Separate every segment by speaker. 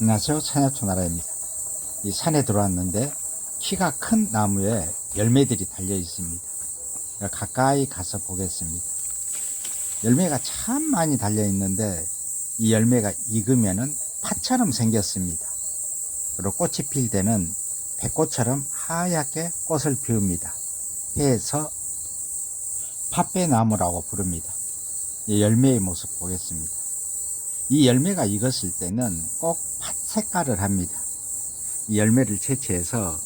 Speaker 1: 안녕하세요. 산야초나라입니다. 이 산에 들어왔는데 키가 큰 나무에 열매들이 달려 있습니다. 가까이 가서 보겠습니다. 열매가 참 많이 달려 있는데 이 열매가 익으면은 파처럼 생겼습니다. 그리고 꽃이 필 때는 배꽃처럼 하얗게 꽃을 피웁니다. 해서 팥배나무라고 부릅니다. 이 열매의 모습 보겠습니다. 이 열매가 익었을 때는 꼭 팥 색깔을 합니다. 이 열매를 채취해서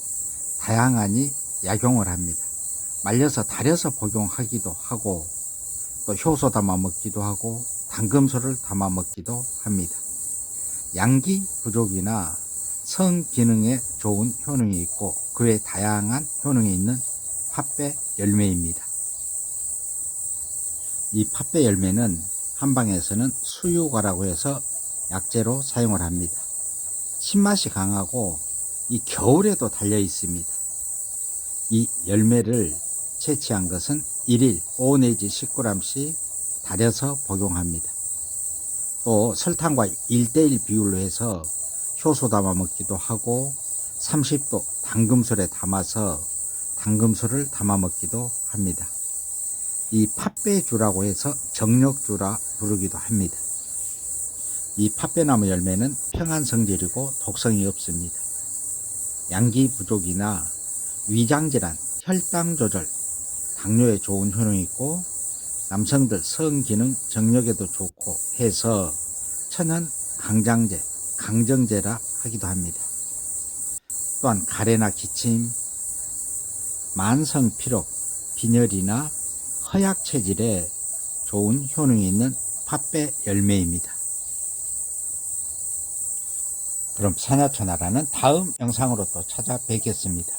Speaker 1: 다양하니 약용을 합니다. 말려서 달여서 복용하기도 하고 또 효소 담아 먹기도 하고 당금소를 담아 먹기도 합니다. 양기 부족이나 성 기능에 좋은 효능이 있고 그외 다양한 효능이 있는 팥배 열매입니다. 이 팥배 열매는 한방에서는 수유과라고 해서 약재로 사용을 합니다. 신맛이 강하고 이 겨울에도 달려 있습니다. 이 열매를 채취한 것은 1일 5 내지 10g씩 달여서 복용합니다. 또 설탕과 1대1 비율로 해서 효소 담아 먹기도 하고 30도 당금술에 담아서 당금술을 담아 먹기도 합니다. 이 팥배주라고 해서 정력주라 부르기도 합니다. 이 팥배나무 열매는 평안 성질이고 독성이 없습니다. 양기 부족이나 위장질환, 혈당 조절, 당뇨에 좋은 효능이 있고 남성들 성기능 정력에도 좋고 해서 천연 강장제, 강정제라 하기도 합니다. 또한 가래나 기침, 만성 피로, 빈혈이나 허약 체질에 좋은 효능이 있는 팥배 열매입니다. 그럼 산야초나라는 다음 영상으로 또 찾아뵙겠습니다.